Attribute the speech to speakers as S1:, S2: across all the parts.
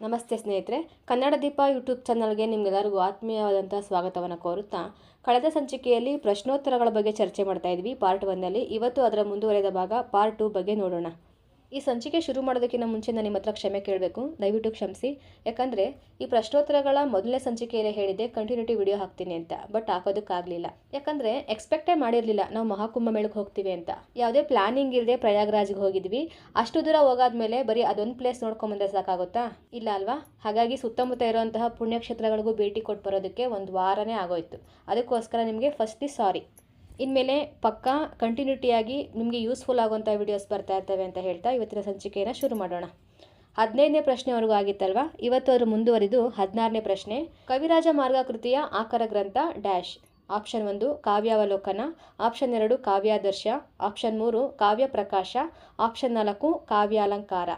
S1: ನಮಸ್ತೆ ಸ್ನೇಹಿತರೆ, ಕನ್ನಡ ದೀಪ ಯೂಟ್ಯೂಬ್ ಚಾನಲ್ಗೆ ನಿಮಗೆಲ್ಲರಿಗೂ ಆತ್ಮೀಯವಾದಂಥ ಸ್ವಾಗತವನ್ನು ಕೋರುತ್ತಾ, ಕಳೆದ ಸಂಚಿಕೆಯಲ್ಲಿ ಪ್ರಶ್ನೋತ್ತರಗಳ ಬಗ್ಗೆ ಚರ್ಚೆ ಮಾಡ್ತಾ ಇದ್ವಿ. ಪಾರ್ಟ್ ಒನ್ನಲ್ಲಿ ಇವತ್ತು ಅದರ ಮುಂದುವರೆದ ಭಾಗ, ಪಾರ್ಟ್ ಟು ಬಗ್ಗೆ ನೋಡೋಣ. ಈ ಸಂಚಿಕೆ ಶುರು ಮಾಡೋದಕ್ಕಿಂತ ಮುಂಚೆ ನಾನು ನಿಮ್ಮ ಹತ್ರ ಕ್ಷಮೆ ಕೇಳಬೇಕು. ದಯವಿಟ್ಟು ಕ್ಷಮಿಸಿ. ಯಾಕಂದರೆ ಈ ಪ್ರಶ್ನೋತ್ತರಗಳ ಮೊದಲನೇ ಸಂಚಿಕೆಯಲ್ಲೇ ಹೇಳಿದೆ ಕಂಟಿನ್ಯೂಟಿ ವಿಡಿಯೋ ಹಾಕ್ತೀನಿ ಅಂತ ಬಟ್ ಹಾಕೋದಕ್ಕಾಗಲಿಲ್ಲ. ಯಾಕಂದರೆ ಎಕ್ಸ್ಪೆಕ್ಟೇ ಮಾಡಿರಲಿಲ್ಲ ನಾವು ಮಹಾಕುಂಭ ಮೇಳಕ್ಕೆ ಹೋಗ್ತೀವಿ ಅಂತ. ಯಾವುದೇ ಪ್ಲಾನಿಂಗ್ ಇಲ್ಲದೆ ಪ್ರಯಾಗ್ರಾಜ್ಗೆ ಹೋಗಿದ್ವಿ. ಅಷ್ಟು ದೂರ ಹೋಗಾದ್ಮೇಲೆ ಬರೀ ಅದೊಂದು ಪ್ಲೇಸ್ ನೋಡ್ಕೊಂಬಂದ್ರೆ ಸಾಕಾಗುತ್ತಾ? ಇಲ್ಲ ಅಲ್ವಾ? ಹಾಗಾಗಿ ಸುತ್ತಮುತ್ತ ಇರುವಂತಹ ಪುಣ್ಯಕ್ಷೇತ್ರಗಳಿಗೂ ಭೇಟಿ ಕೊಟ್ಟು ಬರೋದಕ್ಕೆ ಒಂದು ವಾರನೇ ಆಗೋಯ್ತು. ಅದಕ್ಕೋಸ್ಕರ ನಿಮಗೆ ಫಸ್ಟ್ ಸಾರಿ ಇನ್ಮೇಲೆ ಪಕ್ಕಾ ಕಂಟಿನ್ಯೂಟಿಯಾಗಿ ನಿಮಗೆ ಯೂಸ್ಫುಲ್ ಆಗುವಂಥ ವಿಡಿಯೋಸ್ ಬರ್ತಾ ಇರ್ತವೆ ಅಂತ ಹೇಳ್ತಾ ಇವತ್ತಿನ ಸಂಚಿಕೆಯನ್ನು ಶುರು ಮಾಡೋಣ. ಹದಿನೈದನೇ ಪ್ರಶ್ನೆವರೆಗೂ ಆಗಿತ್ತಲ್ವಾ? ಇವತ್ತು ಅವರು ಮುಂದುವರಿದು ಹದಿನಾರನೇ ಪ್ರಶ್ನೆ. ಕವಿರಾಜ ಮಾರ್ಗ ಕೃತಿಯ ಆಕರ ಗ್ರಂಥ ಡ್ಯಾಶ್. ಆಪ್ಷನ್ ಒಂದು, ಕಾವ್ಯಾವಲೋಕನ. ಆಪ್ಷನ್ ಎರಡು, ಕಾವ್ಯಾದರ್ಶ. ಆಪ್ಷನ್ ಮೂರು ಕಾವ್ಯ ಪ್ರಕಾಶ ಆಪ್ಷನ್ ನಾಲ್ಕು, ಕಾವ್ಯಾಲಂಕಾರ.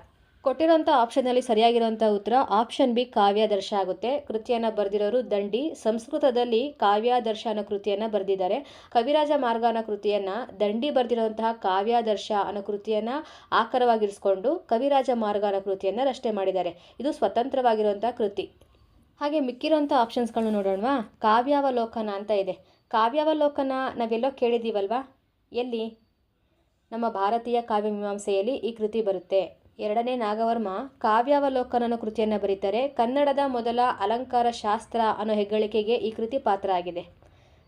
S1: ಕೊಟ್ಟಿರೋಂಥ ಆಪ್ಷನ್ನಲ್ಲಿ ಸರಿಯಾಗಿರುವಂಥ ಉತ್ತರ ಆಪ್ಷನ್ ಬಿ ಕಾವ್ಯಾದರ್ಶ ಆಗುತ್ತೆ. ಕೃತಿಯನ್ನು ಬರೆದಿರೋರು ದಂಡಿ. ಸಂಸ್ಕೃತದಲ್ಲಿ ಕಾವ್ಯಾದರ್ಶ ಅನ್ನೋ ಕೃತಿಯನ್ನು ಬರೆದಿದ್ದಾರೆ. ಕವಿರಾಜ ಮಾರ್ಗ ಅನ್ನೋ ಕೃತಿಯನ್ನು ದಂಡಿ ಬರೆದಿರುವಂತಹ ಕಾವ್ಯಾದರ್ಶ ಅನ್ನೋ ಕೃತಿಯನ್ನು ಆಕರವಾಗಿರಿಸ್ಕೊಂಡು ಕವಿರಾಜ ಮಾರ್ಗ ಅನ್ನೋ ಕೃತಿಯನ್ನು ರಚನೆ ಮಾಡಿದ್ದಾರೆ. ಇದು ಸ್ವತಂತ್ರವಾಗಿರುವಂಥ ಕೃತಿ. ಹಾಗೆ ಮಿಕ್ಕಿರೋಂಥ ಆಪ್ಷನ್ಸ್ಗಳನ್ನ ನೋಡೋಣವಾ? ಕಾವ್ಯಾವಲೋಕನ ಅಂತ ಇದೆ. ಕಾವ್ಯಾವಲೋಕನ ನಾವೆಲ್ಲೋ ಕೇಳಿದ್ದೀವಲ್ವಾ? ಎಲ್ಲಿ? ನಮ್ಮ ಭಾರತೀಯ ಕಾವ್ಯ ಮೀಮಾಂಸೆಯಲ್ಲಿ ಈ ಕೃತಿ ಬರುತ್ತೆ. ಎರಡನೇ ನಾಗವರ್ಮ ಕಾವ್ಯಾವಲೋಕನ ಅನ್ನೋ ಕೃತಿಯನ್ನು ಬರೀತಾರೆ. ಕನ್ನಡದ ಮೊದಲ ಅಲಂಕಾರ ಶಾಸ್ತ್ರ ಅನ್ನೋ ಹೆಗ್ಗಳಿಕೆಗೆ ಈ ಕೃತಿ ಪಾತ್ರ ಆಗಿದೆ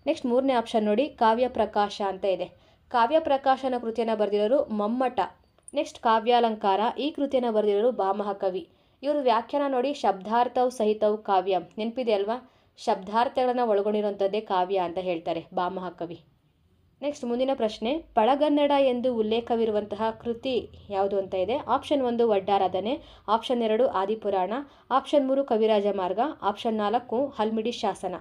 S1: ನೆಕ್ಸ್ಟ್ ಮೂರನೇ ಆಪ್ಷನ್ ನೋಡಿ, ಕಾವ್ಯ ಪ್ರಕಾಶ ಅಂತ ಇದೆ. ಕಾವ್ಯ ಪ್ರಕಾಶನ ಕೃತಿಯನ್ನು ಬರೆದಿರೋರು ಮಮ್ಮಟ. ನೆಕ್ಸ್ಟ್ ಕಾವ್ಯಾಲಂಕಾರ, ಈ ಕೃತಿಯನ್ನು ಬರೆದಿರೋರು ಬಾಮಹಕವಿ. ಇವರು ವ್ಯಾಖ್ಯಾನ ನೋಡಿ, ಶಬ್ದಾರ್ಥವು ಸಹಿತವು ಕಾವ್ಯ. ನೆನಪಿದೆ ಅಲ್ವಾ? ಶಬ್ದಾರ್ಥಗಳನ್ನು ಒಳಗೊಂಡಿರುವಂಥದ್ದೇ ಕಾವ್ಯ ಅಂತ ಹೇಳ್ತಾರೆ ಬಾಮಹ ಕವಿ ನೆಕ್ಸ್ಟ್ ಮುಂದಿನ ಪ್ರಶ್ನೆ, ಪಳಗನ್ನಡ ಎಂದು ಉಲ್ಲೇಖವಿರುವಂತಹ ಕೃತಿ ಯಾವುದು ಅಂತ ಇದೆ? ಆಪ್ಷನ್ ಒಂದು ವಡ್ಡಾರಾಧನೆ ಆಪ್ಷನ್ ಎರಡು ಆದಿಪುರಾಣ ಆಪ್ಷನ್ ಮೂರು ಕವಿರಾಜ ಮಾರ್ಗ ಆಪ್ಷನ್ ನಾಲ್ಕು ಹಲ್ಮಿಡಿ ಶಾಸನ.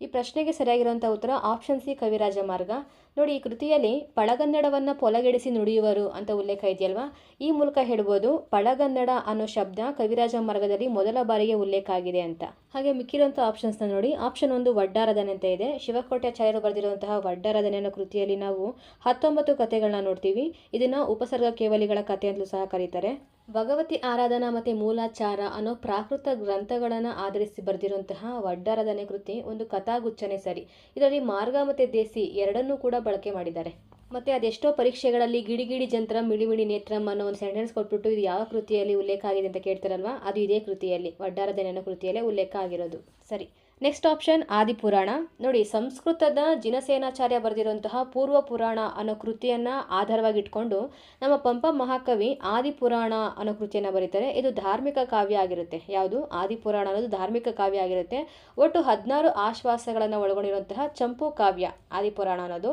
S1: ಈ ಪ್ರಶ್ನೆಗೆ ಸರಿಯಾಗಿರುವಂಥ ಉತ್ತರ ಆಪ್ಷನ್ ಸಿ ಕವಿರಾಜ ಮಾರ್ಗ. ನೋಡಿ, ಈ ಕೃತಿಯಲ್ಲಿ ಪಳಗನ್ನಡವನ್ನು ಪೊಲಗೆಡಿಸಿ ನುಡಿಯುವರು ಅಂತ ಉಲ್ಲೇಖ ಇದೆಯಲ್ವಾ? ಈ ಮೂಲಕ ಹೇಳ್ಬೋದು, ಪಳಗನ್ನಡ ಅನ್ನೋ ಶಬ್ದ ಕವಿರಾಜ ಮಾರ್ಗದಲ್ಲಿ ಮೊದಲ ಬಾರಿಗೆ ಉಲ್ಲೇಖ ಆಗಿದೆ ಅಂತ. ಹಾಗೆ ಮಿಕ್ಕಿರುವಂಥ ಆಪ್ಷನ್ಸ್ನ ನೋಡಿ ಆಪ್ಷನ್ ಒಂದು ವಡ್ಡಾರದನೆ ಅಂತ ಇದೆ. ಶಿವಕೋಟ್ಯಾಚಾರ್ಯರು ಬರೆದಿರುವಂತಹ ವಡ್ಡಾರದನೆ ಅನ್ನೋ ಕೃತಿಯಲ್ಲಿ ನಾವು ಹತ್ತೊಂಬತ್ತು ಕಥೆಗಳನ್ನ ನೋಡ್ತೀವಿ. ಇದನ್ನು ಉಪಸರ್ಗ ಕೇವಲಿಗಳ ಕಥೆ ಅಂತಲೂ ಸಹ ಕರೀತಾರೆ. ಭಗವತಿ ಆರಾಧನಾ ಮತ್ತು ಮೂಲಾಚಾರ ಅನ್ನೋ ಪ್ರಾಕೃತ ಗ್ರಂಥಗಳನ್ನು ಆಧರಿಸಿ ಬರೆದಿರುವಂತಹ ವಡ್ಡಾರದನೆ ಕೃತಿ ಒಂದು ಕಥಾಗುಚ್ಛನೆ ಸರಿ. ಇದರಲ್ಲಿ ಮಾರ್ಗ ಮತ್ತು ದೇಸಿ ಎರಡನ್ನೂ ಕೂಡ ಬಳಕೆ ಮಾಡಿದ್ದಾರೆ. ಮತ್ತು ಅದೆಷ್ಟೋ ಪರೀಕ್ಷೆಗಳಲ್ಲಿ ಗಿಡಿಗಿಡಿ ಜಂತ್ರ, ಮಿಡಿಮಿಡಿ ನೇತ್ರಮ್ ಅನ್ನೋ ಒಂದು ಸೆಂಟೆನ್ಸ್ ಕೊಟ್ಬಿಟ್ಟು ಇದು ಯಾವ ಕೃತಿಯಲ್ಲಿ ಉಲ್ಲೇಖ ಆಗಿದೆ ಅಂತ ಕೇಳ್ತಾರಲ್ವಾ? ಅದು ಇದೇ ಕೃತಿಯಲ್ಲಿ ವಡ್ಡಾರಾಧನೆ ಅನ್ನೋ ಕೃತಿಯಲ್ಲೇ ಉಲ್ಲೇಖ ಆಗಿರೋದು. ಸರಿ. ನೆಕ್ಸ್ಟ್ ಆಪ್ಷನ್ ಆದಿಪುರಾಣ ನೋಡಿ, ಸಂಸ್ಕೃತದ ಜಿನಸೇನಾಚಾರ್ಯ ಬರೆದಿರುವಂತಹ ಪೂರ್ವ ಪುರಾಣ ಅನ್ನೋ ಕೃತಿಯನ್ನು ಆಧಾರವಾಗಿ ಇಟ್ಕೊಂಡು ನಮ್ಮ ಪಂಪ ಮಹಾಕವಿ ಆದಿಪುರಾಣ ಅನ್ನೋ ಕೃತಿಯನ್ನು ಬರೀತಾರೆ. ಇದು ಧಾರ್ಮಿಕ ಕಾವ್ಯ ಆಗಿರುತ್ತೆ. ಯಾವುದು? ಆದಿಪುರಾಣ ಅನ್ನೋದು ಧಾರ್ಮಿಕ ಕಾವ್ಯ ಆಗಿರುತ್ತೆ. ಒಟ್ಟು ಹದಿನಾರು ಆಶ್ವಾಸಗಳನ್ನು ಒಳಗೊಂಡಿರುವಂತಹ ಚಂಪು ಕಾವ್ಯ ಆದಿಪುರಾಣ ಅನ್ನೋದು.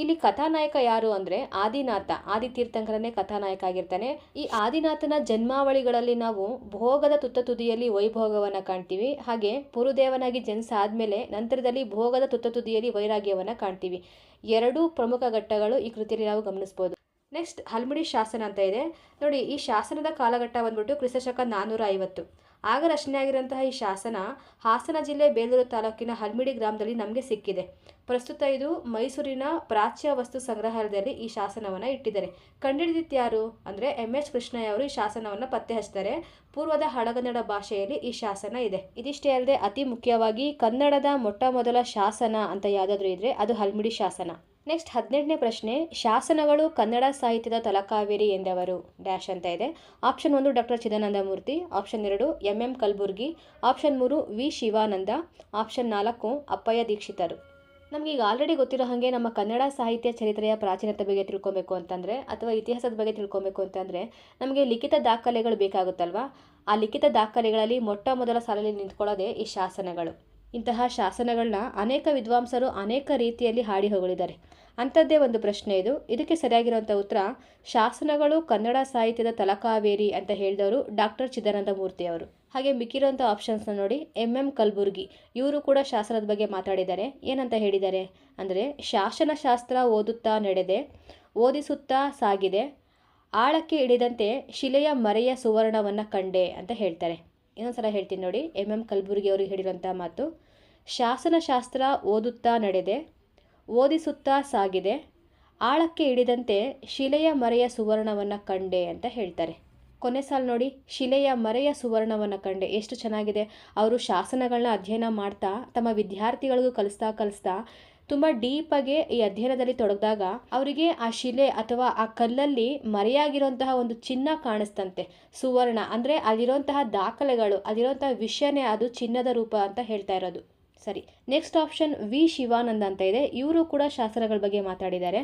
S1: ಇಲ್ಲಿ ಕಥಾನಾಯಕ ಯಾರು ಅಂದರೆ ಆದಿನಾಥ. ಆದಿತೀರ್ಥಂಕರನೇ ಕಥಾನಾಯಕ ಆಗಿರ್ತಾನೆ. ಈ ಆದಿನಾಥನ ಜನ್ಮಾವಳಿಗಳಲ್ಲಿ ನಾವು ಭೋಗದ ತುತ್ತ ತುದಿಯಲ್ಲಿ ವೈಭೋಗವನ್ನು ಕಾಣ್ತೀವಿ. ಹಾಗೆ ಪುರುದೇವನಾಗಿ ಜನಿಸಾದ್ಮೇಲೆ ನಂತರದಲ್ಲಿ ಭೋಗದ ತುತ್ತ ತುದಿಯಲ್ಲಿ ವೈರಾಗ್ಯವನ್ನು ಕಾಣ್ತೀವಿ. ಎರಡೂ ಪ್ರಮುಖ ಘಟ್ಟಗಳು ಈ ಕೃತಿಯಲ್ಲಿ ನಾವು ಗಮನಿಸ್ಬೋದು. ನೆಕ್ಸ್ಟ್ ಹಲ್ಮಿಡಿ ಶಾಸನ ಅಂತ ಇದೆ. ನೋಡಿ, ಈ ಶಾಸನದ ಕಾಲಘಟ್ಟ ಬಂದ್ಬಿಟ್ಟು ಕ್ರಿಸ್ತಶಕ ನಾನ್ನೂರ ಐವತ್ತು. ಆಗ ರಚನೆಯಾಗಿರುವಂತಹ ಈ ಶಾಸನ ಹಾಸನ ಜಿಲ್ಲೆ ಬೇಲೂರು ತಾಲೂಕಿನ ಹಲ್ಮಿಡಿ ಗ್ರಾಮದಲ್ಲಿ ನಮಗೆ ಸಿಕ್ಕಿದೆ. ಪ್ರಸ್ತುತ ಇದು ಮೈಸೂರಿನ ಪ್ರಾಚ್ಯ ವಸ್ತು ಸಂಗ್ರಹಾಲಯದಲ್ಲಿ ಈ ಶಾಸನವನ್ನು ಇಟ್ಟಿದ್ದಾರೆ. ಕಂಡುಹಿಡಿದಿತ್ತು ಯಾರು? ಅಂದರೆ ಎಂ ಎಚ್ ಕೃಷ್ಣಯ್ಯ ಅವರು ಈ ಶಾಸನವನ್ನು ಪತ್ತೆ ಹಚ್ತಾರೆ. ಪೂರ್ವದ ಹಳಗನ್ನಡ ಭಾಷೆಯಲ್ಲಿ ಈ ಶಾಸನ ಇದೆ. ಇದಿಷ್ಟೇ ಅಲ್ಲದೆ ಅತಿ ಮುಖ್ಯವಾಗಿ ಕನ್ನಡದ ಮೊಟ್ಟ ಮೊದಲ ಶಾಸನ ಅಂತ ಯಾವುದಾದ್ರೂ ಇದ್ರೆ ಅದು ಹಲ್ಮಿಡಿ ಶಾಸನ. ನೆಕ್ಸ್ಟ್ ಹದಿನೆಂಟನೇ ಪ್ರಶ್ನೆ, ಶಾಸನಗಳು ಕನ್ನಡ ಸಾಹಿತ್ಯದ ತಲಕಾವೇರಿ ಎಂದವರು. ಡ್ಯಾಶ್ ಅಂತ ಇದೆ. ಆಪ್ಷನ್ ಒಂದು, ಡಾಕ್ಟರ್ ಚಿದಾನಂದ ಮೂರ್ತಿ ಆಪ್ಷನ್ ಎರಡು, ಎಂ ಎಂ ಕಲಬುರ್ಗಿ. ಆಪ್ಷನ್ ಮೂರು, ವಿ ಶಿವಾನಂದ. ಆಪ್ಷನ್ ನಾಲ್ಕು, ಅಪ್ಪಯ್ಯ ದೀಕ್ಷಿತರು. ನಮಗೆ ಈಗ ಆಲ್ರೆಡಿ ಗೊತ್ತಿರೋ ಹಾಗೆ ನಮ್ಮ ಕನ್ನಡ ಸಾಹಿತ್ಯ ಚರಿತ್ರೆಯ ಪ್ರಾಚೀನತೆ ಬಗ್ಗೆ ತಿಳ್ಕೊಬೇಕು ಅಂತಂದರೆ, ಅಥವಾ ಇತಿಹಾಸದ ಬಗ್ಗೆ ತಿಳ್ಕೊಬೇಕು ಅಂತಂದರೆ, ನಮಗೆ ಲಿಖಿತ ದಾಖಲೆಗಳು ಬೇಕಾಗುತ್ತಲ್ವಾ? ಆ ಲಿಖಿತ ದಾಖಲೆಗಳಲ್ಲಿ ಮೊಟ್ಟ ಮೊದಲ ಸಾಲಲ್ಲಿ ನಿಂತ್ಕೊಳ್ಳೋದೇ ಈ ಶಾಸನಗಳು. ಇಂತಹ ಶಾಸನಗಳನ್ನ ಅನೇಕ ವಿದ್ವಾಂಸರು ಅನೇಕ ರೀತಿಯಲ್ಲಿ ಹಾಡಿ ಹೊಗಳಿದ್ದಾರೆ. ಅಂಥದ್ದೇ ಒಂದು ಪ್ರಶ್ನೆ ಇದು. ಇದಕ್ಕೆ ಸರಿಯಾಗಿರುವಂಥ ಉತ್ತರ ಶಾಸನಗಳು ಕನ್ನಡ ಸಾಹಿತ್ಯದ ತಲಕಾವೇರಿ ಅಂತ ಹೇಳಿದವರು ಡಾಕ್ಟರ್ ಚಿದಾನಂದ ಮೂರ್ತಿ ಅವರು. ಹಾಗೆ ಮಿಕ್ಕಿರೋಂಥ ಆಪ್ಷನ್ಸ್ನ ನೋಡಿ ಎಂ ಎಂ ಕಲಬುರ್ಗಿ. ಇವರು ಕೂಡ ಶಾಸನದ ಬಗ್ಗೆ ಮಾತಾಡಿದ್ದಾರೆ. ಏನಂತ ಹೇಳಿದ್ದಾರೆ? ಅಂದರೆ ಶಾಸನಶಾಸ್ತ್ರ ಓದುತ್ತಾ ನಡೆದೆ, ಓದಿಸುತ್ತಾ ಸಾಗಿದೆ, ಆಳಕ್ಕೆ ಇಳಿದಂತೆ ಶಿಲೆಯ ಮರೆಯ ಸುವರ್ಣವನ್ನು ಕಂಡೆ ಅಂತ ಹೇಳ್ತಾರೆ. ಇನ್ನೊಂದ್ಸಲ ಹೇಳ್ತೀನಿ ನೋಡಿ ಎಂ ಎಂ ಕಲಬುರ್ಗಿ ಅವರಿಗೆ ಹೇಳಿರೋಂಥ ಮಾತು. ಶಾಸನಶಾಸ್ತ್ರ ಓದುತ್ತಾ ನಡೆದೆ ಓದಿಸುತ್ತಾ ಸಾಗಿದೆ, ಆಳಕ್ಕೆ ಇಳಿದಂತೆ ಶಿಲೆಯ ಮರೆಯ ಸುವರ್ಣವನ್ನು ಕಂಡೆ ಅಂತ ಹೇಳ್ತಾರೆ. ಕೊನೆ ಸಾಲು ನೋಡಿ, ಶಿಲೆಯ ಮರೆಯ ಸುವರ್ಣವನ್ನು ಕಂಡೆ, ಎಷ್ಟು ಚೆನ್ನಾಗಿದೆ. ಅವರು ಶಾಸನಗಳನ್ನ ಅಧ್ಯಯನ ಮಾಡ್ತಾ, ತಮ್ಮ ವಿದ್ಯಾರ್ಥಿಗಳಿಗೂ ಕಲಿಸ್ತಾ ಕಲಿಸ್ತಾ ತುಂಬ ಆಗಿ ಈ ಅಧ್ಯಯನದಲ್ಲಿ ತೊಡಗಿದಾಗ ಅವರಿಗೆ ಆ ಶಿಲೆ ಅಥವಾ ಆ ಕಲ್ಲಲ್ಲಿ ಮರೆಯಾಗಿರುವಂತಹ ಒಂದು ಚಿನ್ನ ಕಾಣಿಸ್ತಂತೆ. ಸುವರ್ಣ ಅಂದರೆ ಅಲ್ಲಿರುವಂತಹ ದಾಖಲೆಗಳು, ಅಲ್ಲಿರುವಂತಹ ವಿಷಯನೇ ಅದು ಚಿನ್ನದ ರೂಪ ಅಂತ ಹೇಳ್ತಾ ಇರೋದು. ಸರಿ ನೆಕ್ಸ್ಟ್ ಆಪ್ಷನ್ ವಿ ಶಿವಾನಂದ ಅಂತ ಇದೆ. ಇವರು ಕೂಡ ಶಾಸನಗಳ ಬಗ್ಗೆ ಮಾತಾಡಿದ್ದಾರೆ.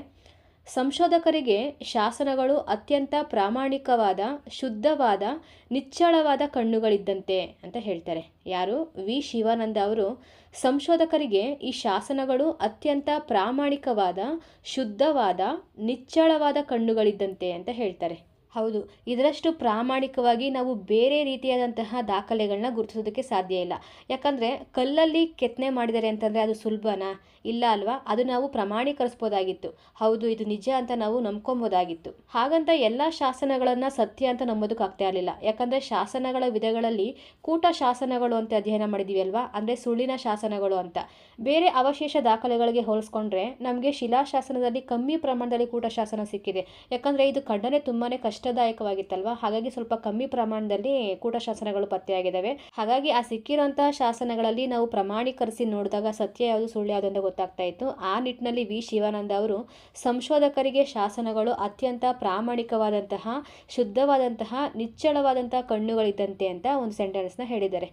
S1: ಸಂಶೋಧಕರಿಗೆ ಶಾಸನಗಳು ಅತ್ಯಂತ ಪ್ರಾಮಾಣಿಕವಾದ, ಶುದ್ಧವಾದ, ನಿಚ್ಚಳವಾದ ಕಣ್ಣುಗಳಿದ್ದಂತೆ ಅಂತ ಹೇಳ್ತಾರೆ. ಯಾರು? ವಿ. ಶಿವಾನಂದ ಅವರು ಸಂಶೋಧಕರಿಗೆ ಈ ಶಾಸನಗಳು ಅತ್ಯಂತ ಪ್ರಾಮಾಣಿಕವಾದ, ಶುದ್ಧವಾದ, ನಿಚ್ಚಳವಾದ ಕಣ್ಣುಗಳಿದ್ದಂತೆ ಅಂತ ಹೇಳ್ತಾರೆ. ಹೌದು, ಇದರಷ್ಟು ಪ್ರಾಮಾಣಿಕವಾಗಿ ನಾವು ಬೇರೆ ರೀತಿಯಾದಂತಹ ದಾಖಲೆಗಳನ್ನ ಗುರುತಿಸೋದಕ್ಕೆ ಸಾಧ್ಯ ಇಲ್ಲ. ಯಾಕಂದರೆ ಕಲ್ಲಲ್ಲಿ ಕೆತ್ತನೆ ಮಾಡಿದ್ದಾರೆ ಅಂತಂದರೆ ಅದು ಸುಲಭನಾ? ಇಲ್ಲ ಅಲ್ವಾ? ಅದು ನಾವು ಪ್ರಮಾಣೀಕರಿಸ್ಬೋದಾಗಿತ್ತು. ಹೌದು, ಇದು ನಿಜ ಅಂತ ನಾವು ನಂಬ್ಕೊಬೋದಾಗಿತ್ತು. ಹಾಗಂತ ಎಲ್ಲ ಶಾಸನಗಳನ್ನು ಸತ್ಯ ಅಂತ ನಂಬೋದಕ್ಕಾಗ್ತಾ ಇರಲಿಲ್ಲ. ಯಾಕಂದರೆ ಶಾಸನಗಳ ವಿಧಗಳಲ್ಲಿ ಕೂಟ ಶಾಸನಗಳು ಅಂತ ಅಧ್ಯಯನ ಮಾಡಿದ್ದೀವಿ ಅಲ್ವಾ? ಅಂದರೆ ಸುಳ್ಳಿನ ಶಾಸನಗಳು ಅಂತ. ಬೇರೆ ಅವಶೇಷ ದಾಖಲೆಗಳಿಗೆ ಹೋಲಿಸ್ಕೊಂಡ್ರೆ ನಮಗೆ ಶಿಲಾಶಾಸನದಲ್ಲಿ ಕಮ್ಮಿ ಪ್ರಮಾಣದಲ್ಲಿ ಕೂಟ ಶಾಸನ ಸಿಕ್ಕಿದೆ. ಯಾಕಂದರೆ ಇದು ಕಂಡನೆ ತುಂಬಾ ಕಷ್ಟದಾಯಕವಾಗಿತ್ತಲ್ವಾ? ಹಾಗಾಗಿ ಸ್ವಲ್ಪ ಕಮ್ಮಿ ಪ್ರಮಾಣದಲ್ಲಿ ಕೂಟ ಶಾಸನಗಳು ಪತ್ತೆಯಾಗಿದ್ದಾವೆ. ಹಾಗಾಗಿ ಆ ಸಿಕ್ಕಿರುವಂತಹ ಶಾಸನಗಳಲ್ಲಿ ನಾವು ಪ್ರಮಾಣೀಕರಿಸಿ ನೋಡಿದಾಗ ಸತ್ಯ ಯಾವುದು, ಸುಳ್ಳು ಯಾವುದು ಅಂತ ಗೊತ್ತಾಗ್ತಾ ಇತ್ತು. ಆ ನಿಟ್ಟಿನಲ್ಲಿ ವಿ. ಶಿವಾನಂದ ಅವರು ಸಂಶೋಧಕರಿಗೆ ಶಾಸನಗಳು ಅತ್ಯಂತ ಪ್ರಾಮಾಣಿಕವಾದಂತಹ, ಶುದ್ಧವಾದಂತಹ, ನಿಚ್ಚಳವಾದಂತಹ ಕಣ್ಣುಗಳಿದ್ದಂತೆ ಅಂತ ಒಂದು ಸೆಂಟೆನ್ಸ್ನ ಹೇಳಿದ್ದಾರೆ.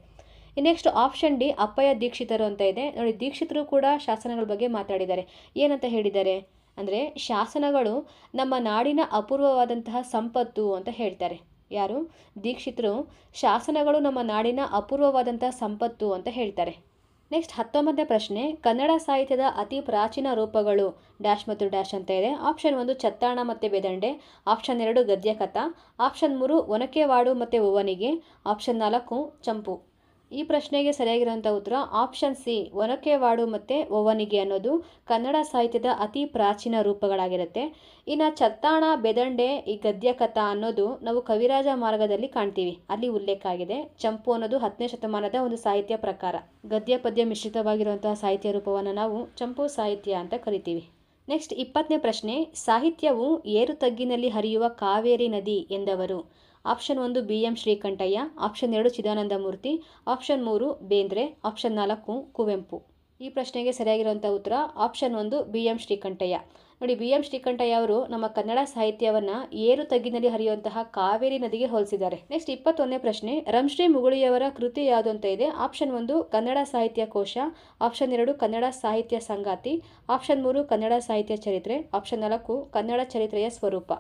S1: ನೆಕ್ಸ್ಟ್ ಆಪ್ಷನ್ ಡಿ, ಅಪ್ಪಯ್ಯ ದೀಕ್ಷಿತರು ಅಂತ ಇದೆ. ನೋಡಿ, ದೀಕ್ಷಿತರು ಕೂಡ ಶಾಸನಗಳ ಬಗ್ಗೆ ಮಾತಾಡಿದ್ದಾರೆ. ಏನಂತ ಹೇಳಿದ್ದಾರೆ? ಅಂದರೆ ಶಾಸನಗಳು ನಮ್ಮ ನಾಡಿನ ಅಪೂರ್ವವಾದಂತಹ ಸಂಪತ್ತು ಅಂತ ಹೇಳ್ತಾರೆ. ಯಾರು? ದೀಕ್ಷಿತರು ಶಾಸನಗಳು ನಮ್ಮ ನಾಡಿನ ಅಪೂರ್ವವಾದಂತಹ ಸಂಪತ್ತು ಅಂತ ಹೇಳ್ತಾರೆ. ನೆಕ್ಸ್ಟ್ ಹತ್ತೊಂಬತ್ತನೇ ಪ್ರಶ್ನೆ, ಕನ್ನಡ ಸಾಹಿತ್ಯದ ಅತಿ ಪ್ರಾಚೀನ ರೂಪಗಳು ಡ್ಯಾಶ್ ಮತ್ತು ಡ್ಯಾಶ್ ಅಂತ ಇದೆ. ಆಪ್ಷನ್ ಒಂದು ಚತ್ತಾಣ ಮತ್ತು ಬೆದಂಡೆ, ಆಪ್ಷನ್ ಎರಡು ಗದ್ಯ ಕಥಾ ಆಪ್ಷನ್ ಮೂರು ಒನಕೆವಾಡು ಮತ್ತು ಒವನಿಗೆ, ಆಪ್ಷನ್ ನಾಲ್ಕು ಚಂಪು. ಈ ಪ್ರಶ್ನೆಗೆ ಸರಿಯಾಗಿರುವಂಥ ಉತ್ತರ ಆಪ್ಷನ್ ಸಿ, ಒನಕೆವಾಡು ಮತ್ತು ಒವನಿಗೆ ಅನ್ನೋದು ಕನ್ನಡ ಸಾಹಿತ್ಯದ ಅತಿ ಪ್ರಾಚೀನ ರೂಪಗಳಾಗಿರುತ್ತೆ. ಇನ್ನು ಚತ್ತಾಣ, ಬೆದಂಡೆ, ಈ ಗದ್ಯ ಕಥಾ ಅನ್ನೋದು ನಾವು ಕವಿರಾಜ ಮಾರ್ಗದಲ್ಲಿ ಕಾಣ್ತೀವಿ. ಅಲ್ಲಿ ಉಲ್ಲೇಖ ಆಗಿದೆ. ಚಂಪು ಅನ್ನೋದು ಹತ್ತನೇ ಶತಮಾನದ ಒಂದು ಸಾಹಿತ್ಯ ಪ್ರಕಾರ. ಗದ್ಯ ಪದ್ಯ ಮಿಶ್ರಿತವಾಗಿರುವಂತಹ ಸಾಹಿತ್ಯ ರೂಪವನ್ನು ನಾವು ಚಂಪು ಸಾಹಿತ್ಯ ಅಂತ ಕರಿತೀವಿ. ನೆಕ್ಸ್ಟ್ ಇಪ್ಪತ್ತನೇ ಪ್ರಶ್ನೆ, ಸಾಹಿತ್ಯವು ಏರು ತಗ್ಗಿನಲ್ಲಿ ಹರಿಯುವ ಕಾವೇರಿ ನದಿ ಎಂದವರು. ಆಪ್ಷನ್ ಒಂದು ಬಿ ಎಂ ಶ್ರೀಕಂಠಯ್ಯ, ಆಪ್ಷನ್ ಎರಡು ಚಿದಾನಂದ ಮೂರ್ತಿ ಆಪ್ಷನ್ ಮೂರು ಬೇಂದ್ರೆ, ಆಪ್ಷನ್ ನಾಲ್ಕು ಕುವೆಂಪು. ಈ ಪ್ರಶ್ನೆಗೆ ಸರಿಯಾಗಿರುವಂಥ ಉತ್ತರ ಆಪ್ಷನ್ ಒಂದು ಬಿ ಎಂ ಶ್ರೀಕಂಠಯ್ಯ. ನೋಡಿ, ಬಿ ಎಂ ಶ್ರೀಕಂಠಯ್ಯ ಅವರು ನಮ್ಮ ಕನ್ನಡ ಸಾಹಿತ್ಯವನ್ನು ಏರು ತಗ್ಗಿನಲ್ಲಿ ಹರಿಯುವಂತಹ ಕಾವೇರಿ ನದಿಗೆ ಹೋಲಿಸಿದ್ದಾರೆ. ನೆಕ್ಸ್ಟ್ ಇಪ್ಪತ್ತೊಂದನೇ ಪ್ರಶ್ನೆ, ರಂಶ್ರೀ ಮುಗುಳಿಯವರ ಕೃತಿ ಯಾವುದು ಅಂತ ಇದೆ? ಆಪ್ಷನ್ ಒಂದು ಕನ್ನಡ ಸಾಹಿತ್ಯ ಕೋಶ, ಆಪ್ಷನ್ ಎರಡು ಕನ್ನಡ ಸಾಹಿತ್ಯ ಸಂಗಾತಿ, ಆಪ್ಷನ್ ಮೂರು ಕನ್ನಡ ಸಾಹಿತ್ಯ ಚರಿತ್ರೆ, ಆಪ್ಷನ್ ನಾಲ್ಕು ಕನ್ನಡ ಚರಿತ್ರೆಯ ಸ್ವರೂಪ.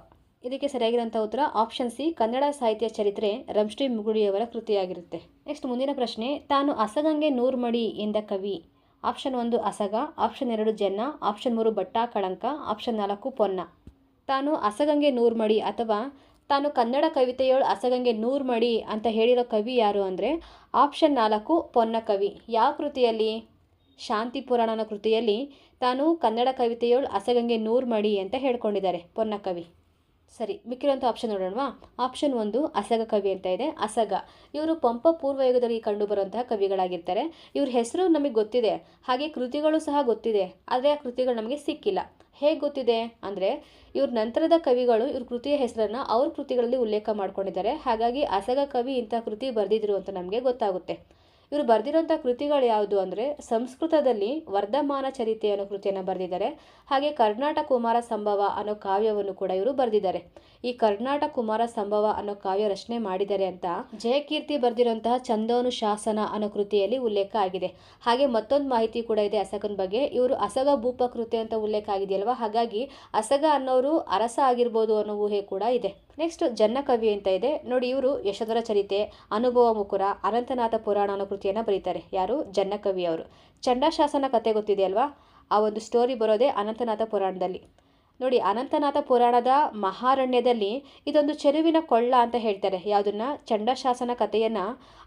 S1: ಇದಕ್ಕೆ ಸರಿಯಾಗಿರುವಂಥ ಉತ್ತರ ಆಪ್ಷನ್ ಸಿ ಕನ್ನಡ ಸಾಹಿತ್ಯ ಚರಿತ್ರೆ ರಂಶ್ರೀ ಮುಗುಳಿಯವರ ಕೃತಿಯಾಗಿರುತ್ತೆ. ನೆಕ್ಸ್ಟ್ ಮುಂದಿನ ಪ್ರಶ್ನೆ, ತಾನು ಅಸಗಂಗೆ ನೂರ್ಮಡಿ ಎಂದ ಕವಿ. ಆಪ್ಷನ್ ಒಂದು ಅಸಗ ಆಪ್ಷನ್ ಎರಡು ಜನ್ನ ಆಪ್ಷನ್ ಮೂರು ಬಟ್ಟಾ, ಕಳಂಕ ಆಪ್ಷನ್ ನಾಲ್ಕು ಪೊನ್ನ. ತಾನು ಅಸಗಂಗೆ ನೂರ್ಮಡಿ ಅಥವಾ ತಾನು ಕನ್ನಡ ಕವಿತೆಯೋಳು ಅಸಗಂಗೆ ನೂರ್ಮಡಿ ಅಂತ ಹೇಳಿರೋ ಕವಿ ಯಾರು ಅಂದರೆ ಆಪ್ಷನ್ ನಾಲ್ಕು ಪೊನ್ನ ಕವಿ. ಯಾವ ಕೃತಿಯಲ್ಲಿ? ಶಾಂತಿ ಪುರಾಣನ ಕೃತಿಯಲ್ಲಿ ತಾನು ಕನ್ನಡ ಕವಿತೆಯೋಳು ಅಸಗಂಗೆ ನೂರ್ಮಡಿ ಅಂತ ಹೇಳ್ಕೊಂಡಿದ್ದಾರೆ ಪೊನ್ನ ಕವಿ. ಸರಿ ಮಿಕ್ಕಿರೋಂಥ ಆಪ್ಷನ್ ನೋಡೋಣವಾ? ಆಪ್ಷನ್ ಒಂದು, ಅಸಗ ಕವಿ ಅಂತ ಇದೆ. ಅಸಗ. ಇವರು ಪಂಪ ಪೂರ್ವ ಯುಗದಲ್ಲಿ ಕಂಡುಬರುವಂತಹ ಕವಿಗಳಾಗಿರ್ತಾರೆ. ಇವ್ರ ಹೆಸರು ನಮಗೆ ಗೊತ್ತಿದೆ. ಹಾಗೆ ಕೃತಿಗಳು ಸಹ ಗೊತ್ತಿದೆ. ಆದರೆ ಆ ಕೃತಿಗಳು ನಮಗೆ ಸಿಕ್ಕಿಲ್ಲ. ಹೇಗೆ ಗೊತ್ತಿದೆ? ಅಂದರೆ ಇವ್ರ ನಂತರದ ಕವಿಗಳು ಇವ್ರ ಕೃತಿಯ ಹೆಸರನ್ನು ಅವ್ರ ಕೃತಿಗಳಲ್ಲಿ ಉಲ್ಲೇಖ ಮಾಡ್ಕೊಂಡಿದ್ದಾರೆ. ಹಾಗಾಗಿ ಅಸಗ ಕವಿ ಇಂಥ ಕೃತಿ ಬರೆದಿದ್ರು ಅಂತ ನಮಗೆ ಗೊತ್ತಾಗುತ್ತೆ. ಇವರು ಬರೆದಿರೋಂಥ ಕೃತಿಗಳು ಯಾವುದು ಅಂದರೆ ಸಂಸ್ಕೃತದಲ್ಲಿ ವರ್ಧಮಾನ ಚರಿತೆ ಅನ್ನೋ ಕೃತಿಯನ್ನು ಬರೆದಿದ್ದಾರೆ. ಹಾಗೆ ಕರ್ನಾಟಕ ಕುಮಾರ ಸಂಭವ ಅನ್ನೋ ಕಾವ್ಯವನ್ನು ಕೂಡ ಇವರು ಬರೆದಿದ್ದಾರೆ. ಈ ಕರ್ನಾಟಕ ಕುಮಾರ ಸಂಭವ ಅನ್ನೋ ಕಾವ್ಯ ರಚನೆ ಮಾಡಿದ್ದಾರೆ ಅಂತ ಜಯಕೀರ್ತಿ ಬರೆದಿರುವಂತಹ ಚಂದೋನು ಶಾಸನ ಅನ್ನೋ ಕೃತಿಯಲ್ಲಿ ಉಲ್ಲೇಖ ಆಗಿದೆ. ಹಾಗೆ ಮತ್ತೊಂದು ಮಾಹಿತಿ ಕೂಡ ಇದೆ ಅಸಗನ ಬಗ್ಗೆ. ಇವರು ಅಸಗ ಭೂಪ ಕೃತಿ ಅಂತ ಉಲ್ಲೇಖ ಆಗಿದೆಯಲ್ವಾ? ಹಾಗಾಗಿ ಅಸಗ ಅನ್ನೋರು ಅರಸ ಆಗಿರ್ಬೋದು ಅನ್ನೋ ಊಹೆ ಕೂಡ ಇದೆ. ನೆಕ್ಸ್ಟ್ ಜನ್ನ ಕವಿ ಅಂತ ಇದೆ. ನೋಡಿ ಇವರು ಯಶೋಧರ ಚರಿತೆ, ಅನುಭವ ಮುಕುರ, ಅನಂತನಾಥ ಪುರಾಣ ಅನ್ನೋ ಕೃತಿಯನ್ನು ಬರೀತಾರೆ. ಯಾರು? ಜನ್ನಕವಿ ಅವರು. ಚಂಡಾಶಾಸನ ಕತೆ ಗೊತ್ತಿದೆ ಅಲ್ವಾ ಆ ಒಂದು ಸ್ಟೋರಿ ಬರೋದೇ ಅನಂತನಾಥ ಪುರಾಣದಲ್ಲಿ. ನೋಡಿ, ಅನಂತನಾಥ ಪುರಾಣದ ಮಹಾರಣ್ಯದಲ್ಲಿ ಇದೊಂದು ಚೆಲುವಿನ ಕೊಳ್ಳ ಅಂತ ಹೇಳ್ತಾರೆ. ಯಾವುದನ್ನ? ಚಂಡಶಾಸನ ಕಥೆಯನ್ನ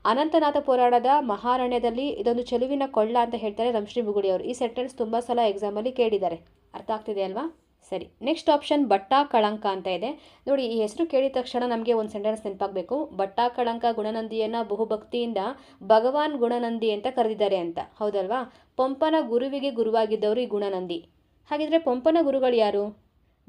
S1: ಅನಂತನಾಥ ಪುರಾಣದ ಮಹಾರಣ್ಯದಲ್ಲಿ ಇದೊಂದು ಚೆಲುವಿನ ಕೊಳ್ಳ ಅಂತ ಹೇಳ್ತಾರೆ ರಂಶ್ರೀ ಮುಗುಳಿಯವರು ಈ ಸೆಂಟೆನ್ಸ್ ತುಂಬ ಸಲ ಎಕ್ಸಾಮಲ್ಲಿ ಕೇಳಿದ್ದಾರೆ. ಅರ್ಥ ಆಗ್ತಿದೆ ಅಲ್ವಾ? ಸರಿ ನೆಕ್ಸ್ಟ್ ಆಪ್ಷನ್ ಬಟ್ಟಾ ಕಳಂಕ ಅಂತ ಇದೆ. ನೋಡಿ, ಈ ಹೆಸರು ಕೇಳಿದ ತಕ್ಷಣ ನಮಗೆ ಒಂದು ಸೆಂಟೆನ್ಸ್ ನೆನಪಾಗಬೇಕು. ಬಟ್ಟಾ ಕಳಂಕ ಗುಣನಂದಿಯನ್ನು ಬಹುಭಕ್ತಿಯಿಂದ ಭಗವಾನ್ ಗುಣನಂದಿ ಅಂತ ಕರೆದಿದ್ದಾರೆ ಅಂತ. ಹೌದಲ್ವಾ? ಪಂಪನ ಗುರುವಿಗೆ ಗುರುವಾಗಿದ್ದವರು ಈ ಗುಣನಂದಿ. ಹಾಗಿದ್ರೆ ಪಂಪನ ಗುರುಗಳು ಯಾರು?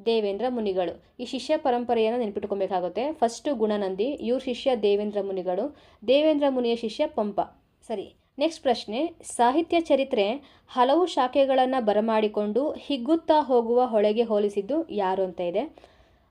S1: ದೇವೇಂದ್ರ ಮುನಿಗಳು. ಈ ಶಿಷ್ಯ ಪರಂಪರೆಯನ್ನು ನೆನಪಿಟ್ಕೊಬೇಕಾಗುತ್ತೆ. ಫಸ್ಟು ಗುಣನಂದಿ, ಇವ್ರ ಶಿಷ್ಯ ದೇವೇಂದ್ರ ಮುನಿಗಳು. ದೇವೇಂದ್ರ ಮುನಿಯ ಶಿಷ್ಯ ಪಂಪ. ಸರಿ ನೆಕ್ಸ್ಟ್ ಪ್ರಶ್ನೆ, ಸಾಹಿತ್ಯ ಚರಿತ್ರೆ ಹಲವು ಶಾಖೆಗಳನ್ನು ಬರಮಾಡಿಕೊಂಡು ಹಿಗ್ಗುತ್ತಾ ಹೋಗುವ ಹೊಳೆಗೆ ಹೋಲಿಸಿದ್ದು ಯಾರು ಅಂತ ಇದೆ.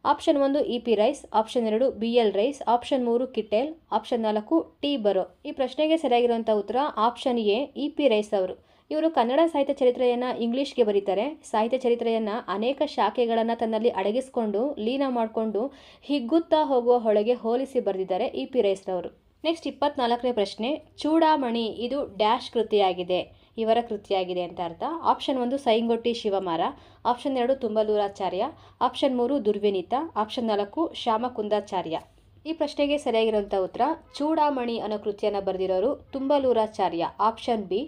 S1: ಆಪ್ಷನ್ ಒಂದು, ಇ ಪಿ ರೈಸ್, ಆಪ್ಷನ್ ಎರಡು, ಬಿ ಎಲ್ ರೈಸ್, ಆಪ್ಷನ್ ಮೂರು ಕಿಟೇಲ್ ಆಪ್ಷನ್ ನಾಲ್ಕು, ಟಿ ಬರೋ. ಈ ಪ್ರಶ್ನೆಗೆ ಸರಿಯಾಗಿರುವಂಥ ಉತ್ತರ option A, E P Rice ಅವರು. ಇವರು ಕನ್ನಡ ಸಾಹಿತ್ಯ ಚರಿತ್ರೆಯನ್ನು ಇಂಗ್ಲೀಷ್ಗೆ ಬರೀತಾರೆ. ಸಾಹಿತ್ಯ ಚರಿತ್ರೆಯನ್ನು ಅನೇಕ ಶಾಖೆಗಳನ್ನು ತನ್ನಲ್ಲಿ ಅಡಗಿಸಿಕೊಂಡು, ಲೀನ ಮಾಡಿಕೊಂಡು ಹಿಗ್ಗುತ್ತಾ ಹೋಗುವ ಹೊಳೆಗೆ ಹೋಲಿಸಿ ಬರೆದಿದ್ದಾರೆ ಇ ಪಿ ರೈಸ್ರವರು. ನೆಕ್ಸ್ಟ್ ಇಪ್ಪತ್ನಾಲ್ಕನೇ ಪ್ರಶ್ನೆ, ಚೂಡಾಮಣಿ ಇದು ಡ್ಯಾಶ್ ಕೃತಿಯಾಗಿದೆ. ಇವರ ಕೃತಿಯಾಗಿದೆ ಅಂತ ಅರ್ಥ. ಆಪ್ಷನ್ ಒಂದು, ಸೈಂಗೊಟ್ಟಿ ಶಿವಮಾರ. ಆಪ್ಷನ್ ಎರಡು, ತುಂಬಲೂರಾಚಾರ್ಯ. ಆಪ್ಷನ್ ಮೂರು, ದುರ್ವಿನೀತ. ಆಪ್ಷನ್ ನಾಲ್ಕು, ಶ್ಯಾಮಕುಂದಾಚಾರ್ಯ. ಈ ಪ್ರಶ್ನೆಗೆ ಸರಿಯಾಗಿರುವಂಥ ಉತ್ತರ, ಚೂಡಾಮಣಿ ಅನ್ನೋ ಕೃತಿಯನ್ನು ಬರೆದಿರೋರು ತುಂಬಲೂರಾಚಾರ್ಯ. ಆಪ್ಷನ್ ಬಿ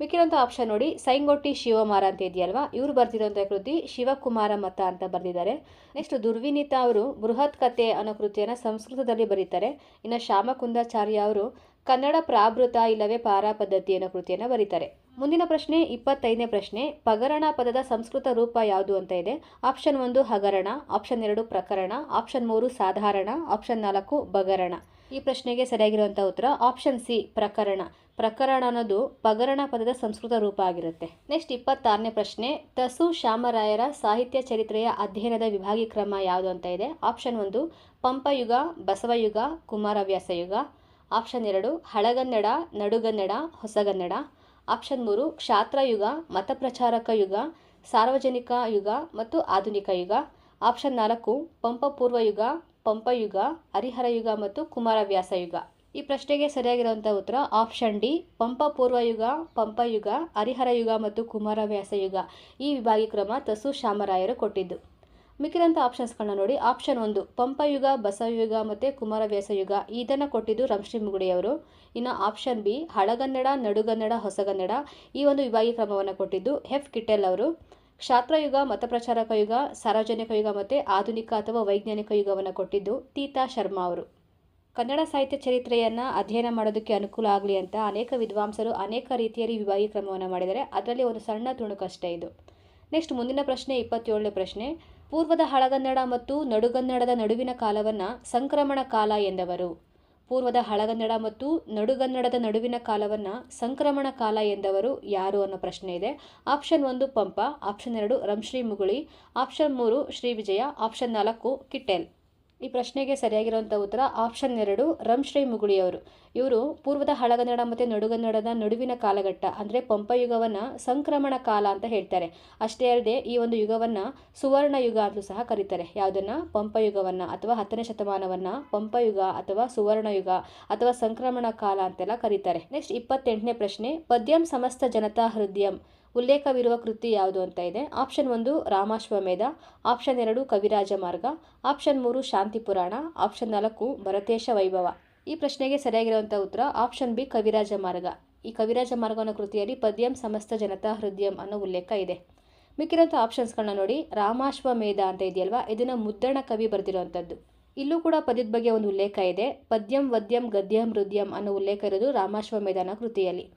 S1: ಮಿಕ್ಕಿರೋಂಥ ಆಪ್ಷನ್ ನೋಡಿ, ಸೈಂಗೊಟ್ಟಿ ಶಿವಮಾರ ಅಂತ ಇದೆಯಲ್ವಾ? ಇವರು ಬರೆದಿರೋಂಥ ಕೃತಿ ಶಿವಕುಮಾರ ಮತ ಅಂತ ಬರೆದಿದ್ದಾರೆ. ನೆಕ್ಸ್ಟ್ ದುರ್ವಿನೀತ ಅವರು ಬೃಹತ್ ಕಥೆ ಅನ್ನೋ ಕೃತಿಯನ್ನು ಸಂಸ್ಕೃತದಲ್ಲಿ ಬರೀತಾರೆ. ಇನ್ನು ಶ್ಯಾಮಕುಂದಾಚಾರ್ಯ ಅವರು ಕನ್ನಡ ಪ್ರಾಭೃತ ಇಲ್ಲವೇ ಪಾರಾ ಪದ್ಧತಿ ಅನ್ನೋ ಕೃತಿಯನ್ನು ಬರೀತಾರೆ. ಮುಂದಿನ ಪ್ರಶ್ನೆ, ಇಪ್ಪತ್ತೈದನೇ ಪ್ರಶ್ನೆ, ಪಗರಣ ಪದದ ಸಂಸ್ಕೃತ ರೂಪ ಯಾವುದು ಅಂತ ಇದೆ? ಆಪ್ಷನ್ ಒಂದು ಹಗರಣ, ಆಪ್ಷನ್ ಎರಡು ಪ್ರಕರಣ, ಆಪ್ಷನ್ ಮೂರು ಸಾಧಾರಣ, ಆಪ್ಷನ್ ನಾಲ್ಕು ಬಗರಣ. ಈ ಪ್ರಶ್ನೆಗೆ ಸರಿಯಾಗಿರುವಂಥ ಉತ್ತರ ಆಪ್ಷನ್ ಸಿ ಪ್ರಕರಣ. ಪ್ರಕರಣ ಅನ್ನೋದು ಪಗರಣ ಪದದ ಸಂಸ್ಕೃತ ರೂಪ ಆಗಿರುತ್ತೆ. ನೆಕ್ಸ್ಟ್ ಇಪ್ಪತ್ತಾರನೇ ಪ್ರಶ್ನೆ, ತಸು ಶ್ಯಾಮರಾಯರ ಸಾಹಿತ್ಯ ಚರಿತ್ರೆಯ ಅಧ್ಯಯನದ ವಿಭಾಗಿ ಕ್ರಮ ಯಾವುದು ಅಂತ ಇದೆ? ಆಪ್ಷನ್ ಒಂದು, ಪಂಪಯುಗ, ಬಸವಯುಗ ಕುಮಾರವ್ಯಾಸ ಯುಗ ಆಪ್ಷನ್ ಎರಡು, ಹಳಗನ್ನಡ, ನಡುಗನ್ನಡ, ಹೊಸಗನ್ನಡ. ಆಪ್ಷನ್ ಮೂರು, ಕ್ಷಾತ್ರಯುಗ, ಮತಪ್ರಚಾರಕ ಯುಗ, ಸಾರ್ವಜನಿಕ ಯುಗ ಮತ್ತು ಆಧುನಿಕ ಯುಗ. ಆಪ್ಷನ್ ನಾಲ್ಕು ಪಂಪ ಪೂರ್ವ ಯುಗ ಪಂಪಯುಗ ಹರಿಹರ ಯುಗ ಮತ್ತು ಕುಮಾರವ್ಯಾಸ ಯುಗ ಈ ಪ್ರಶ್ನೆಗೆ ಸರಿಯಾಗಿರುವಂಥ ಉತ್ತರ ಆಪ್ಷನ್ ಡಿ, ಪಂಪ ಪೂರ್ವಯುಗ, ಪಂಪಯುಗ ಹರಿಹರ ಯುಗ ಮತ್ತು ಕುಮಾರವ್ಯಾಸ ಯುಗ ಈ ವಿಭಾಗಿ ಕ್ರಮ ತಸು ಶ್ಯಾಮರಾಯರು ಕೊಟ್ಟಿದ್ದು. ಮಿಕ್ಕಿದಂಥ ಆಪ್ಷನ್ಸ್ಗಳನ್ನ ನೋಡಿ. ಆಪ್ಷನ್ ಒಂದು, ಪಂಪಯುಗ, ಬಸವಯುಗ ಮತ್ತು ಕುಮಾರವ್ಯಾಸ ಯುಗ ಇದನ್ನು ಕೊಟ್ಟಿದ್ದು ರಂಶ್ರೀ ಮುಗುಡಿಯವರು. ಇನ್ನು ಆಪ್ಷನ್ ಬಿ, ಹಳಗನ್ನಡ, ನಡುಗನ್ನಡ, ಹೊಸಗನ್ನಡ. ಈ ಒಂದು ವಿಭಾಗಿ ಕ್ರಮವನ್ನು ಕೊಟ್ಟಿದ್ದು ಎಫ್ ಕಿಟ್ಟೆಲ್ ಅವರು. ಕ್ಷಾತ್ರಯುಗ, ಮತಪ್ರಚಾರಕ ಯುಗ, ಸಾರ್ವಜನಿಕ ಯುಗ ಮತ್ತು ಆಧುನಿಕ ಅಥವಾ ವೈಜ್ಞಾನಿಕ ಯುಗವನ್ನು ಕೊಟ್ಟಿದ್ದು ತೀತಾ ಶರ್ಮಾ ಅವರು. ಕನ್ನಡ ಸಾಹಿತ್ಯ ಚರಿತ್ರೆಯನ್ನು ಅಧ್ಯಯನ ಮಾಡೋದಕ್ಕೆ ಅನುಕೂಲ ಆಗಲಿ ಅಂತ ಅನೇಕ ವಿದ್ವಾಂಸರು ಅನೇಕ ರೀತಿಯಲ್ಲಿ ವಿಭಾಗಿ ಕ್ರಮವನ್ನು ಮಾಡಿದ್ದಾರೆ. ಅದರಲ್ಲಿ ಒಂದು ಸಣ್ಣ ತುಣುಕಷ್ಟೇ ಇದು. ನೆಕ್ಸ್ಟ್ ಮುಂದಿನ ಪ್ರಶ್ನೆ, ಇಪ್ಪತ್ತೇಳನೇ ಪ್ರಶ್ನೆ. ಪೂರ್ವದ ಹಳಗನ್ನಡ ಮತ್ತು ನಡುಗನ್ನಡದ ನಡುವಿನ ಕಾಲವನ್ನು ಸಂಕ್ರಮಣ ಕಾಲ ಎಂದವರು. ಪೂರ್ವದ ಹಳಗನ್ನಡ ಮತ್ತು ನಡುಗನ್ನಡದ ನಡುವಿನ ಕಾಲವನ್ನು ಸಂಕ್ರಮಣ ಕಾಲ ಎಂದವರು ಯಾರು ಅನ್ನೋ ಪ್ರಶ್ನೆ ಇದೆ. ಆಪ್ಷನ್ ಒಂದು ಪಂಪ, ಆಪ್ಷನ್ ಎರಡು ರಂಶ್ರೀ ಮುಗುಳಿ, ಆಪ್ಷನ್ ಮೂರು ಶ್ರೀ ವಿಜಯ, ಆಪ್ಷನ್ ನಾಲ್ಕು ಕಿಟ್ಟೆಲ್. ಈ ಪ್ರಶ್ನೆಗೆ ಸರಿಯಾಗಿರುವಂಥ ಉತ್ತರ ಆಪ್ಷನ್ ಎರಡು, ರಂಶ್ರೀ ಮುಗುಳಿಯವರು. ಇವರು ಪೂರ್ವದ ಹಳಗನ್ನಡ ಮತ್ತು ನಡುಗನ್ನಡದ ನಡುವಿನ ಕಾಲಘಟ್ಟ, ಅಂದರೆ ಪಂಪಯುಗವನ್ನು ಸಂಕ್ರಮಣ ಕಾಲ ಅಂತ ಹೇಳ್ತಾರೆ. ಅಷ್ಟೇ ಅಲ್ಲದೆ ಈ ಒಂದು ಯುಗವನ್ನು ಸುವರ್ಣ ಯುಗ ಅಂತಲೂ ಸಹ ಕರೀತಾರೆ. ಯಾವುದನ್ನು? ಪಂಪಯುಗವನ್ನು ಅಥವಾ ಹತ್ತನೇ ಶತಮಾನವನ್ನು ಪಂಪಯುಗ ಅಥವಾ ಸುವರ್ಣ ಯುಗ ಅಥವಾ ಸಂಕ್ರಮಣ ಕಾಲ ಅಂತೆಲ್ಲ ಕರೀತಾರೆ. ನೆಕ್ಸ್ಟ್ ಇಪ್ಪತ್ತೆಂಟನೇ ಪ್ರಶ್ನೆ, ಪದ್ಯಂ ಸಮಸ್ತ ಜನತಾ ಹೃದಯಂ. ಉಲ್ಲೇಖವಿರುವ ಕೃತಿ ಯಾವುದು ಅಂತ ಇದೆ. ಆಪ್ಷನ್ ಒಂದು ರಾಮಾಶ್ವಮೇಧ, ಆಪ್ಷನ್ ಎರಡು ಕವಿರಾಜ ಮಾರ್ಗ, ಆಪ್ಷನ್ ಮೂರು ಶಾಂತಿ ಪುರಾಣ, ಆಪ್ಷನ್ ನಾಲ್ಕು ಭರತೇಶ ವೈಭವ. ಈ ಪ್ರಶ್ನೆಗೆ ಸರಿಯಾಗಿರುವಂಥ ಉತ್ತರ ಆಪ್ಷನ್ ಬಿ ಕವಿರಾಜ ಮಾರ್ಗ. ಈ ಕವಿರಾಜ ಮಾರ್ಗ ಅನ್ನೋ ಕೃತಿಯಲ್ಲಿ ಪದ್ಯಂ ಸಮಸ್ತ ಜನತಾ ಹೃದಯಂ ಅನ್ನೋ ಉಲ್ಲೇಖ ಇದೆ. ಮಿಕ್ಕಿರೋಂಥ ಆಪ್ಷನ್ಸ್ಗಳನ್ನ ನೋಡಿ. ರಾಮಾಶ್ವಮೇಧ ಅಂತ ಇದೆಯಲ್ವಾ? ಇದನ್ನು ಮುದ್ರಣ ಕವಿ ಬರೆದಿರುವಂಥದ್ದು ಇಲ್ಲೂ ಕೂಡ ಪದ್ಯದ ಬಗ್ಗೆ ಒಂದು ಉಲ್ಲೇಖ ಇದೆ. ಪದ್ಯಂ ವದ್ಯಂ ಗದ್ಯಂ ಹೃದಯಂ ಅನ್ನೋ ಉಲ್ಲೇಖ ಇರೋದು ರಾಮಾಶ್ವಮೇಧ ಅನ್ನೋ ಕೃತಿಯಲ್ಲಿ.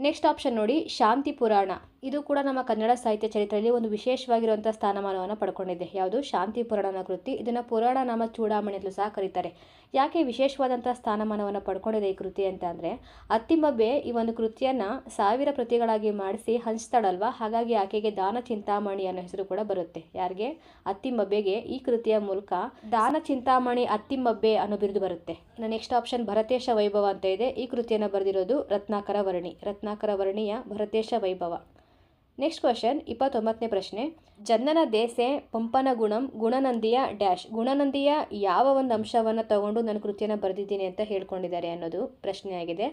S1: ನೆಕ್ಸ್ಟ್ ಆಪ್ಷನ್ ನೋಡಿ. ಶಾಂತಿ ಪುರಾಣ. ಇದು ಕೂಡ ನಮ್ಮ ಕನ್ನಡ ಸಾಹಿತ್ಯ ಚರಿತ್ರೆಯಲ್ಲಿ ಒಂದು ವಿಶೇಷವಾಗಿರುವಂಥ ಸ್ಥಾನಮಾನವನ್ನು ಪಡ್ಕೊಂಡಿದೆ. ಯಾವುದು? ಶಾಂತಿ ಪುರಾಣನ ಕೃತಿ. ಇದನ್ನು ಪುರಾಣ ನಾಮ ಚೂಡಾಮಣಿ ಅಂತಲೂ ಸಹ ಕರೀತಾರೆ. ಯಾಕೆ ವಿಶೇಷವಾದಂಥ ಸ್ಥಾನಮಾನವನ್ನು ಪಡ್ಕೊಂಡಿದೆ ಈ ಕೃತಿ ಅಂತ ಅಂದರೆ, ಅತ್ತಿಮಬ್ಬೆ ಈ ಒಂದು ಕೃತಿಯನ್ನು ಸಾವಿರ ಪ್ರತಿಗಳಾಗಿ ಮಾಡಿಸಿ ಹಂಚ್ತಾಳಲ್ವಾ? ಹಾಗಾಗಿ ಆಕೆಗೆ ದಾನ ಚಿಂತಾಮಣಿ ಅನ್ನೋ ಹೆಸರು ಕೂಡ ಬರುತ್ತೆ. ಯಾರಿಗೆ? ಅತ್ತಿಮಬ್ಬೆಗೆ. ಈ ಕೃತಿಯ ಮೂಲಕ ದಾನ ಚಿಂತಾಮಣಿ ಅತ್ತಿಮಬ್ಬೆ ಅನ್ನೋ ಬಿರುದು ಬರುತ್ತೆ. ನೆಕ್ಸ್ಟ್ ಆಪ್ಷನ್ ಭರತೇಶ ವೈಭವ ಅಂತ ಇದೆ. ಈ ಕೃತಿಯನ್ನು ಬರೆದಿರೋದು ರತ್ನಾಕರ ವರ್ಣಿ. ರತ್ನಾಕರ ವರ್ಣಿಯ ಭರತೇಶ ವೈಭವ. ನೆಕ್ಸ್ಟ್ ಕ್ವಶನ್ ಇಪ್ಪತ್ತೊಂಬತ್ತನೇ ಪ್ರಶ್ನೆ. ಜನ್ನನ ದೇಸೆ ಪಂಪನ ಗುಣಂ ಗುಣನಂದಿಯ ಡ್ಯಾಶ್. ಗುಣನಂದಿಯ ಯಾವ ಒಂದು ಅಂಶವನ್ನು ತಗೊಂಡು ನನ್ನ ಕೃತಿಯನ್ನು ಬರೆದಿದ್ದೀನಿ ಅಂತ ಹೇಳ್ಕೊಂಡಿದ್ದಾರೆ ಅನ್ನೋದು ಪ್ರಶ್ನೆಯಾಗಿದೆ.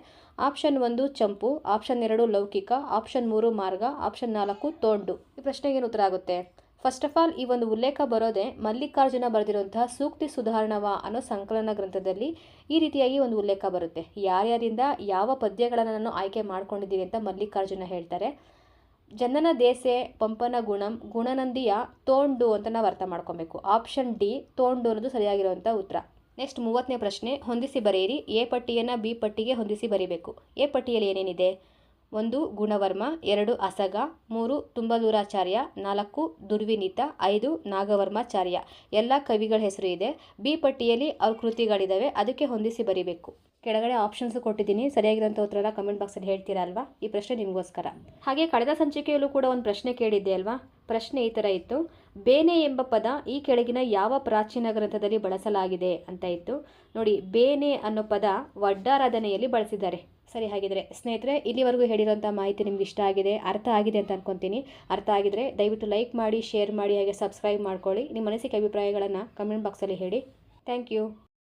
S1: ಆಪ್ಷನ್ ಒಂದು, ಚಂಪು. ಆಪ್ಷನ್ ಎರಡು, ಲೌಕಿಕ. ಆಪ್ಷನ್ ಮೂರು, ಮಾರ್ಗ. ಆಪ್ಷನ್ ನಾಲ್ಕು, ತೋಂಡು. ಈ ಪ್ರಶ್ನೆಗೆ ಉತ್ತರ ಆಗುತ್ತೆ? ಫಸ್ಟ್ ಆಫ್ ಆಲ್ ಈ ಒಂದು ಉಲ್ಲೇಖ ಬರೋದೇ ಮಲ್ಲಿಕಾರ್ಜುನ ಬರೆದಿರುವಂತಹ ಸೂಕ್ತಿ ಸುಧಾರಣವ ಅನ್ನೋ ಸಂಕಲನ ಗ್ರಂಥದಲ್ಲಿ ಈ ರೀತಿಯಾಗಿ ಒಂದು ಉಲ್ಲೇಖ ಬರುತ್ತೆ. ಯಾರ್ಯಾರಿಂದ ಯಾವ ಪದ್ಯಗಳನ್ನು ನಾನು ಆಯ್ಕೆ ಮಾಡ್ಕೊಂಡಿದ್ದೀನಿ ಅಂತ ಮಲ್ಲಿಕಾರ್ಜುನ ಹೇಳ್ತಾರೆ. ಜನನ ದೇಸೆ, ಪಂಪನ ಗುಣಂ, ಗುಣನಂದಿಯ ತೋಂಡು ಅಂತ ನಾವು ಅರ್ಥ ಮಾಡ್ಕೊಬೇಕು. ಆಪ್ಷನ್ ಡಿ, ತೋಂಡು ಅನ್ನೋದು ಸರಿಯಾಗಿರುವಂಥ ಉತ್ತರ. ನೆಕ್ಸ್ಟ್ ಮೂವತ್ತನೇ ಪ್ರಶ್ನೆ, ಹೊಂದಿಸಿ ಬರೆಯಿರಿ. ಎ ಪಟ್ಟಿಯನ್ನು ಬಿ ಪಟ್ಟಿಗೆ ಹೊಂದಿಸಿ ಬರೀಬೇಕು. ಎ ಪಟ್ಟಿಯಲ್ಲಿ ಏನೇನಿದೆ? ಒಂದು, ಗುಣವರ್ಮ, ಎರಡು, ಅಸಗ, ಮೂರು, ತುಂಬಲೂರಾಚಾರ್ಯ, ನಾಲ್ಕು, ದುರ್ವಿನೀತ, ಐದು, ನಾಗವರ್ಮಾಚಾರ್ಯ. ಎಲ್ಲ ಕವಿಗಳ ಹೆಸರು ಇದೆ. ಬಿ ಪಟ್ಟಿಯಲ್ಲಿ ಅವ್ರ ಕೃತಿಗಳಿದ್ದಾವೆ ಅದಕ್ಕೆ ಹೊಂದಿಸಿ ಬರೀಬೇಕು. ಕೆಳಗಡೆ ಆಪ್ಷನ್ಸ್ ಕೊಟ್ಟಿದ್ದೀನಿ. ಸರಿಯಾಗಿರೋಂಥ ಉತ್ತರ ಕಮೆಂಟ್ ಬಾಕ್ಸಲ್ಲಿ ಹೇಳ್ತೀರಾ ಅಲ್ವಾ? ಈ ಪ್ರಶ್ನೆ ನಿಮಗೋಸ್ಕರ. ಹಾಗೆ ಕಳೆದ ಸಂಚಿಕೆಯಲ್ಲೂ ಕೂಡ ಒಂದು ಪ್ರಶ್ನೆ ಕೇಳಿದ್ದೆ ಅಲ್ವಾ? ಪ್ರಶ್ನೆ ಈ ಥರ ಇತ್ತು. ಬೇನೆ ಎಂಬ ಪದ ಈ ಕೆಳಗಿನ ಯಾವ ಪ್ರಾಚೀನ ಗ್ರಂಥದಲ್ಲಿ ಬಳಸಲಾಗಿದೆ ಅಂತ ಇತ್ತು. ನೋಡಿ, ಬೇನೆ ಅನ್ನೋ ಪದ ವಡ್ಡಾರಾಧನೆಯಲ್ಲಿ ಬಳಸಿದ್ದಾರೆ. ಸರಿ, ಹಾಗಿದ್ರೆ ಸ್ನೇಹಿತರೆ, ಇಲ್ಲಿವರೆಗೂ ಹೇಳಿರೋಂಥ ಮಾಹಿತಿ ನಿಮ್ಗೆ ಇಷ್ಟ ಆಗಿದೆ, ಅರ್ಥ ಆಗಿದೆ ಅಂತ ಅನ್ಕೊತೀನಿ. ಅರ್ಥ ಆಗಿದ್ರೆ ದಯವಿಟ್ಟು ಲೈಕ್ ಮಾಡಿ ಶೇರ್ ಮಾಡಿ, ಹಾಗೆ ಸಬ್ಸ್ಕ್ರೈಬ್ ಮಾಡ್ಕೊಳ್ಳಿ. ನಿಮ್ಮ ಅನಿಸಿಕೆ, ಅಭಿಪ್ರಾಯಗಳನ್ನು ಕಮೆಂಟ್ ಬಾಕ್ಸಲ್ಲಿ ಹೇಳಿ. Thank you